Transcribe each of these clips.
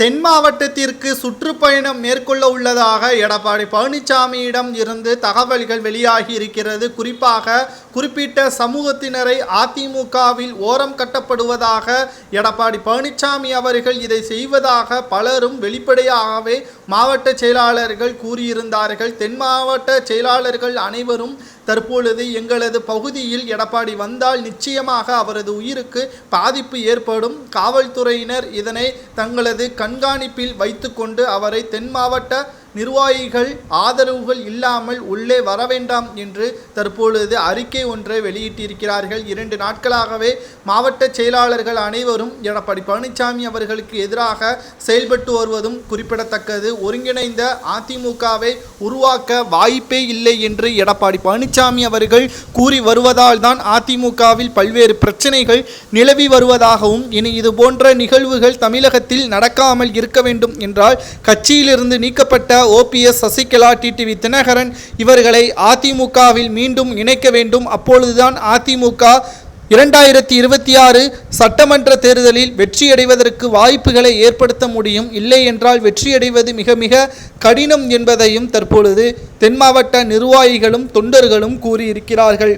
தென் மாவட்டத்திற்கு சுற்றுப்பயணம் மேற்கொள்ள உள்ளதாக எடப்பாடி பழனிசாமியிடம் இருந்து தகவல்கள் வெளியாகி இருக்கிறது. குறிப்பாக குறிப்பிட்ட சமூகத்தினரை அதிமுகவில் ஓரம் கட்டப்படுவதாக எடப்பாடி பழனிசாமி அவர்கள் இதை செய்வதாக பலரும் வெளிப்படையாகவே மாவட்ட செயலாளர்கள் கூறியிருந்தார்கள். தென் மாவட்ட செயலாளர்கள் அனைவரும் தற்பொழுது எங்களது பகுதியில் எடப்பாடி வந்தால் நிச்சயமாக அவரது உயிருக்கு பாதிப்பு ஏற்படும். காவல்துறையினர் இதனை தங்களது கண்காணிப்பில் வைத்துக்கொண்டு அவரை தென் மாவட்ட நிர்வாகிகள் ஆதரவுகள் இல்லாமல் உள்ளே வர வேண்டாம் என்று தற்பொழுது அறிக்கை ஒன்றை வெளியிட்டிருக்கிறார்கள். இரண்டு நாட்களாகவே மாவட்ட செயலாளர்கள் அனைவரும் எடப்பாடி பழனிசாமி அவர்களுக்கு எதிராக செயல்பட்டு வருவதும் குறிப்பிடத்தக்கது. ஒருங்கிணைந்த அதிமுகவை உருவாக்க வாய்ப்பே இல்லை என்று எடப்பாடி பழனிசாமி அவர்கள் கூறி வருவதால் தான் அதிமுகவில் பல்வேறு பிரச்சனைகள் நிலவி வருவதாகவும் இனி இது போன்ற நிகழ்வுகள் தமிழகத்தில் நடக்காமல் இருக்க வேண்டும் என்றால் கட்சியிலிருந்து நீக்கப்பட்ட ஓபிஎஸ் சசிகலா டிடிவி தினகரன் இவர்களை அதிமுகவில் மீண்டும் இணைக்க வேண்டும். அப்பொழுதுதான் அதிமுக இரண்டாயிரத்தி இருபத்தி ஆறு சட்டமன்ற தேர்தலில் வெற்றியடைவதற்கு வாய்ப்புகளை ஏற்படுத்த முடியும். இல்லை என்றால் வெற்றியடைவது மிக மிக கடினம் என்பதையும் தற்பொழுது தென் மாவட்ட நிர்வாகிகளும் தொண்டர்களும் கூறியிருக்கிறார்கள்.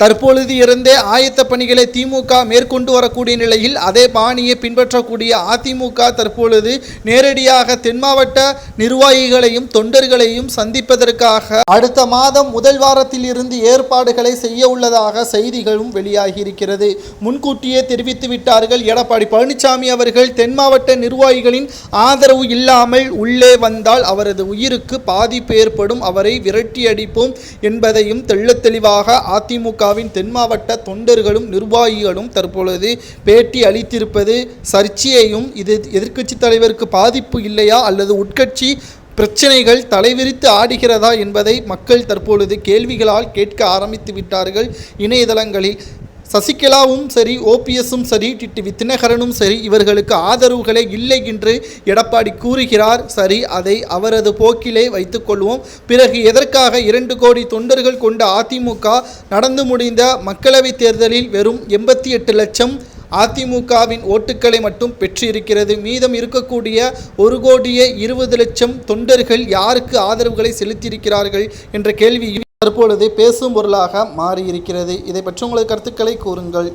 தற்பொழுது இருந்தே ஆயத்த பணிகளை திமுக மேற்கொண்டு வரக்கூடிய நிலையில் அதே பாணியை பின்பற்றக்கூடிய அதிமுக தற்பொழுது நேரடியாக தென் மாவட்ட நிர்வாகிகளையும் தொண்டர்களையும் சந்திப்பதற்காக அடுத்த மாதம் முதல் வாரத்தில் இருந்து ஏற்பாடுகளை செய்ய உள்ளதாக செய்திகளும் வெளியாகி இருக்கிறது. முன்கூட்டியே தெரிவித்து விட்டார்கள். எடப்பாடி பழனிசாமி அவர்கள் தென் மாவட்ட நிர்வாகிகளின் ஆதரவு இல்லாமல் உள்ளே வந்தால் அவரது உயிருக்கு பாதிப்பு ஏற்படும். அவரை விரட்டி அடிப்போம் என்பதையும் தெள்ளத் தெளிவாக அதிமுக அதிமுகவின் தென் மாவட்ட தொண்டர்களும் நிர்வாகிகளும் தற்பொழுது பேட்டி அளித்திருப்பது சர்ச்சையையும் இது எதிர்க்கட்சி தலைவருக்கு பாதிப்பு இல்லையா அல்லது உட்கட்சி பிரச்சனைகள் தலைவிரித்து ஆடுகிறதா என்பதை மக்கள் தற்பொழுது கேள்விகளால் கேட்க ஆரம்பித்து விட்டார்கள். இணையதளங்களில் சசிகலாவும் சரி ஓபிஎஸும் சரி டிடிவி தினகரனும் சரி இவர்களுக்கு ஆதரவுகளே இல்லை என்று எடப்பாடி கூறுகிறார். சரி அதை அவரது போக்கிலே வைத்துக்கொள்வோம் பிறகு எதற்காக இரண்டு கோடி தொண்டர்கள் கொண்ட அதிமுக நடந்து முடிந்த மக்களவைத் தேர்தலில் வெறும் எண்பத்தி எட்டு லட்சம் அதிமுகவின் ஓட்டுக்களை மட்டும் பெற்றிருக்கிறது. மீதம் இருக்கக்கூடிய ஒரு கோடியே இருபது லட்சம் தொண்டர்கள் யாருக்கு ஆதரவுகளை செலுத்தியிருக்கிறார்கள் என்ற கேள்வி தற்பொழுது பேசும் பொருளாக மாறியிருக்கிறது. இதை பற்றி உங்களது கருத்துக்களை கூறுங்கள்.